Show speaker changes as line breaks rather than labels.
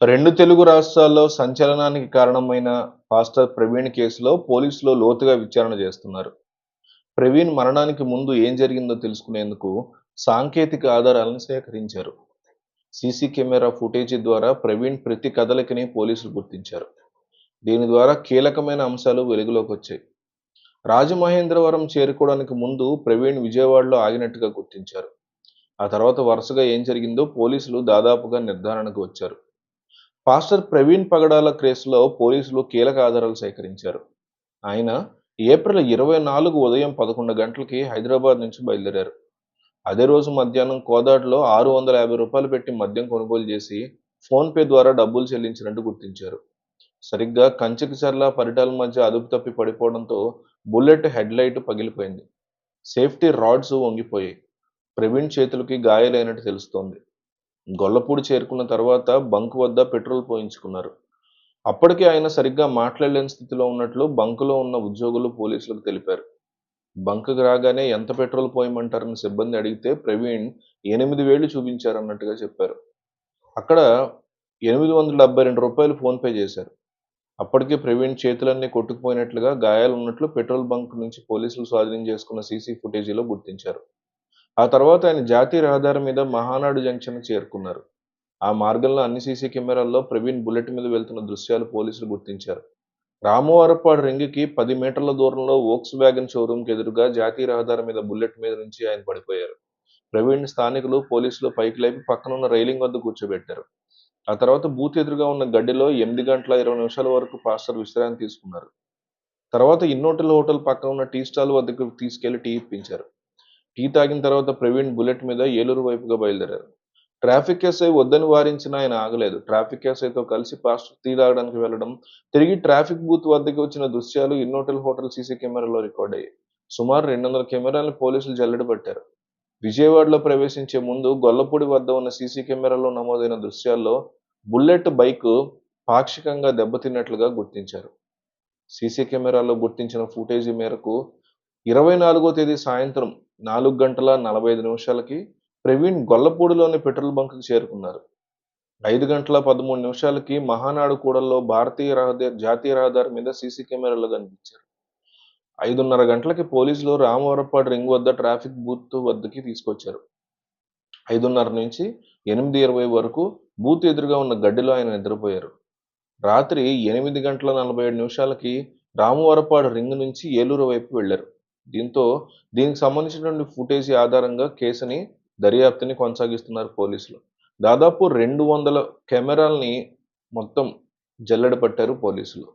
రెండు తెలుగు రాష్ట్రాల్లో సంచలనానికి కారణమైన పాస్టర్ ప్రవీణ్ కేసులో పోలీసులు లోతుగా విచారణ చేస్తున్నారు. ప్రవీణ్ మరణానికి ముందు ఏం జరిగిందో తెలుసుకునేందుకు సాంకేతిక ఆధారాలను సేకరించారు. సీసీ కెమెరా ఫుటేజీ ద్వారా ప్రవీణ్ ప్రతి కదలికని పోలీసులు గుర్తించారు. దీని ద్వారా కీలకమైన అంశాలు వెలుగులోకి వచ్చాయి. రాజమహేంద్రవరం చేరుకోవడానికి ముందు ప్రవీణ్ విజయవాడలో ఆగినట్టుగా గుర్తించారు. ఆ తర్వాత వరుసగా ఏం జరిగిందో పోలీసులు దాదాపుగా నిర్ధారణకు వచ్చారు. పాస్టర్ ప్రవీణ్ పగడాల కేసులో పోలీసులు కీలక ఆధారాలు సేకరించారు. ఆయన ఏప్రిల్ ఇరవై నాలుగు ఉదయం పదకొండు గంటలకి హైదరాబాద్ నుంచి బయలుదేరారు. అదే రోజు మధ్యాహ్నం కోదాడులో ఆరు వందల యాభై రూపాయలు పెట్టి మద్యం కొనుగోలు చేసి ఫోన్పే ద్వారా డబ్బులు చెల్లించినట్టు గుర్తించారు. సరిగ్గా కంచెకిచర్ల పరిటాల మధ్య అదుపు తప్పి పడిపోవడంతో బుల్లెట్ హెడ్ లైట్ పగిలిపోయింది. సేఫ్టీ రాడ్స్ వంగిపోయాయి. ప్రవీణ్ చేతులకి గాయాలైనట్టు తెలుస్తోంది. గొల్లపూడి చేరుకున్న తర్వాత బంక్ వద్ద పెట్రోల్ పోయించుకున్నారు. అప్పటికే ఆయన సరిగ్గా మాట్లాడలేని స్థితిలో ఉన్నట్లు బంకులో ఉన్న ఉద్యోగులు పోలీసులకు తెలిపారు. బంకుకు రాగానే ఎంత పెట్రోల్ పోయమంటారని సిబ్బంది అడిగితే ప్రవీణ్ ఎనిమిది వేలు చూపించారన్నట్టుగా చెప్పారు. అక్కడ ఎనిమిది వందల డెబ్బై రెండు రూపాయలు ఫోన్పే చేశారు. అప్పటికే ప్రవీణ్ చేతులన్నీ కొట్టుకుపోయినట్లుగా గాయాలు ఉన్నట్లు పెట్రోల్ బంక్ నుంచి పోలీసులు స్వాధీనం చేసుకున్న సీసీ ఫుటేజీలో గుర్తించారు. ఆ తర్వాత ఆయన జాతీయ రహదారి మీద మహానాడు జంక్షన్ చేరుకున్నారు. ఆ మార్గంలో అన్ని సీసీ కెమెరాల్లో ప్రవీణ్ బుల్లెట్ మీద వెళ్తున్న దృశ్యాలు పోలీసులు గుర్తించారు. రామవరపాడు రింగ్కి పది మీటర్ల దూరంలో వోక్స్ వ్యాగన్ షోరూమ్కి ఎదురుగా జాతీయ రహదారి మీద బుల్లెట్ మీద నుంచి ఆయన పడిపోయారు. ప్రవీణ్ స్థానికులు పోలీసులు పైకి లేపి పక్కనున్న రైలింగ్ వద్ద కూర్చోబెట్టారు. ఆ తర్వాత బూత్ ఎదురుగా ఉన్న గడ్డిలో ఎనిమిది గంటల ఇరవై నిమిషాల వరకు పాస్టర్ విశ్రాంతి తీసుకున్నారు. తర్వాత ఇన్నోటల్ హోటల్ పక్కన ఉన్న టీ స్టాల్ వద్దకు తీసుకెళ్ళి టీ ఇప్పించారు. టీ తాగిన తర్వాత ప్రవీణ్ బుల్లెట్ మీద ఏలూరు వైపుగా బయలుదేరారు. ట్రాఫిక్ ఎస్ఐ వద్దని వారించిన ఆయన ఆగలేదు. ట్రాఫిక్ ఎస్ఐతో కలిసి పాస్ట్ టీ తాగడానికి వెళ్ళడం తిరిగి ట్రాఫిక్ బూత్ వద్దకు వచ్చిన దృశ్యాలు ఇన్నోటల్ హోటల్ సీసీ కెమెరాలో రికార్డ్ అయ్యాయి. సుమారు రెండు వందల కెమెరాలను పోలీసులు జల్లెడ పట్టారు విజయవాడలో ప్రవేశించే ముందు గొల్లపూడి వద్ద ఉన్న సీసీ కెమెరాలో నమోదైన దృశ్యాల్లో బుల్లెట్ బైక్ పాక్షికంగా దెబ్బతిన్నట్లుగా గుర్తించారు. సీసీ కెమెరాలో గుర్తించిన ఫుటేజీ మేరకు ఇరవై నాలుగో తేదీ సాయంత్రం నాలుగు గంటల నలభై ఐదు నిమిషాలకి ప్రవీణ్ గొల్లపూడిలోని పెట్రోల్ బంక్కి చేరుకున్నారు. ఐదు గంటల పదమూడు నిమిషాలకి మహానాడు కూడల్లో భారతీయ రహదారి జాతీయ రహదారి మీద సీసీ కెమెరాలో కనిపించారు. ఐదున్నర గంటలకి పోలీసులు రామవరపాడు రింగ్ వద్ద ట్రాఫిక్ బూత్ వద్దకి తీసుకొచ్చారు. ఐదున్నర నుంచి ఎనిమిది ఇరవై వరకు బూత్ ఎదురుగా ఉన్న గడ్డిలో ఆయన నిద్రపోయారు. రాత్రి ఎనిమిది గంటల నలభై ఏడు నిమిషాలకి రామవరపాడు రింగ్ నుంచి ఏలూరు వైపు వెళ్ళారు దీంతో దీనికి సంబంధించినటువంటి ఫుటేజీ ఆధారంగా కేసుని దర్యాప్తుని కొనసాగిస్తున్నారు పోలీసులు. దాదాపు రెండు వందల కెమెరాల్ని మొత్తం జల్లెడ పట్టారు పోలీసులు.